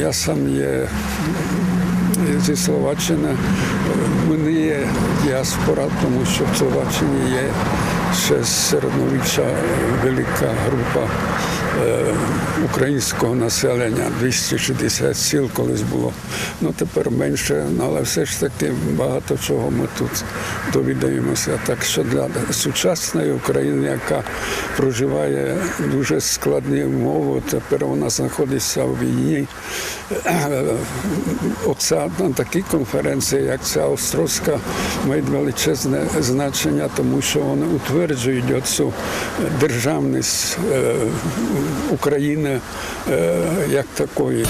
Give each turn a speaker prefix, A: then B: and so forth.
A: часом є зі Словаччини. Вони є діаспора, тому що в Словаччині є ще з середньовіччя велика група е, українського населення, 260 сіл колись було. Ну тепер менше, ну, але все ж таки багато чого ми тут довідаємося. Так що для сучасної України, яка проживає дуже складні умови, тепер вона знаходиться в війні. Е, Оця на такій конференції, як ця Острозька, має величезне значення, тому що вони утверджують оцю державність е, України е, як такої.